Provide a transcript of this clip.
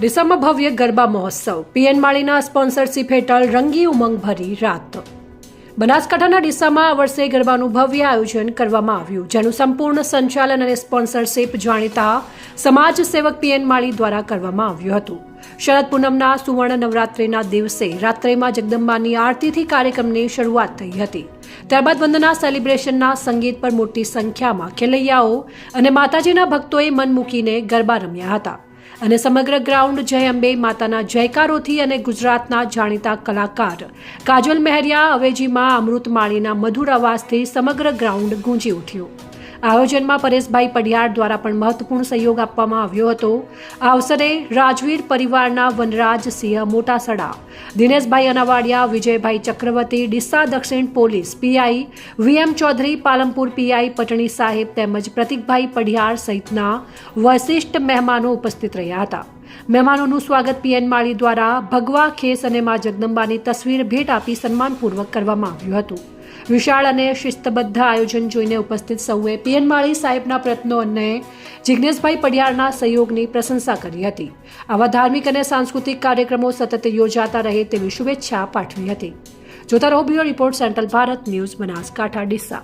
ડીસામાં ભવ્ય ગરબા મહોત્સવ. PN માળીના sponsorship હેઠળ રંગી ઉમંગ ભરી રાત. બનાસકાંઠાના ડીસામાં આ વર્ષે ગરબાનું ભવ્ય આયોજન કરવામાં આવ્યું, જેનું સંપૂર્ણ સંચાલન અને સ્પોન્સરશીપ જાણીતા સમાજ સેવક પીએન માળી દ્વારા કરવામાં આવ્યું હતું. શરદ પૂનમના સુવર્ણ નવરાત્રિના દિવસે રાત્રેમાં જગદંબાની આરતીથી કાર્યક્રમની શરૂઆત થઈ હતી. ત્યારબાદ વંદના સેલિબ્રેશનના સંગીત પર મોટી સંખ્યામાં ખેલૈયાઓ અને માતાજીના ભક્તોએ મન મૂકીને ગરબા રમ્યા હતા. અને સમગ્ર ગ્રાઉન્ડ જય અંબે માતાના જયકારોથી અને ગુજરાતના જાણીતા કલાકાર. કાજલ મહેરિયા અવેજીમાં અમૃત માળીના મધુર અવાજથી સમગ્ર ગ્રાઉન્ડ ગુંજી ઉઠ્યું. આયોજનમાં પરેશભાઈ પડિયાર દ્વારા પણ મહત્વપૂર્ણ સહયોગ આપવામાં આવ્યો હતો. આ અવસરે રાજવીર પરિવારના વનરાજસિંહ મોટાસડા, દિનેશભાઈ અનાવાડિયા, વિજયભાઈ ચક્રવર્તી, ડીસા દક્ષિણ police PI, V M Chaudhari Palampur PI Patni સાહેબ તેમજ પ્રતિકભાઈ પડિયાર સહિતના વશિષ્ઠ મહેમાનો ઉપસ્થિત રહ્યા હતા. મહેમાનોનું સ્વાગત પીએન માળી દ્વારા ભગવા, ખેસ અને મા જગદંબાની તસવીર ભેટ આપી સન્માનપૂર્વક કરવામાં આવ્યું હતું. વિશાળ અને શિસ્તબદ્ધ આયોજન જોઈને ઉપસ્થિત સૌએ પીએન માળી સાહેબના પ્રયત્નો અને જિજ્ઞેશભાઈ પડિયારના સહયોગની પ્રશંસા કરી હતી. આવા ધાર્મિક અને સાંસ્કૃતિક કાર્યક્રમો સતત યોજાતા રહે તેવી શુભેચ્છા પાઠવી હતી. જોતા રહો bureau report, central Bharat news, Banaskantha, Deesa.